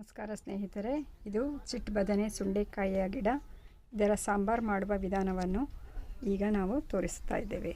ನಮಸ್ಕಾರ ಸ್ನೇಹಿತರೆ, ಇದು ಚಿಟ್ಟ ಬದನೆ ಸುಂಡೆಕಾಯಿಯ ಗಿಡ. ಇದರ ಸಾಂಬಾರು ಮಾಡುವ ವಿಧಾನವನ್ನು ಈಗ ನಾವು ತೋರಿಸ್ತಾ ಇದ್ದೇವೆ.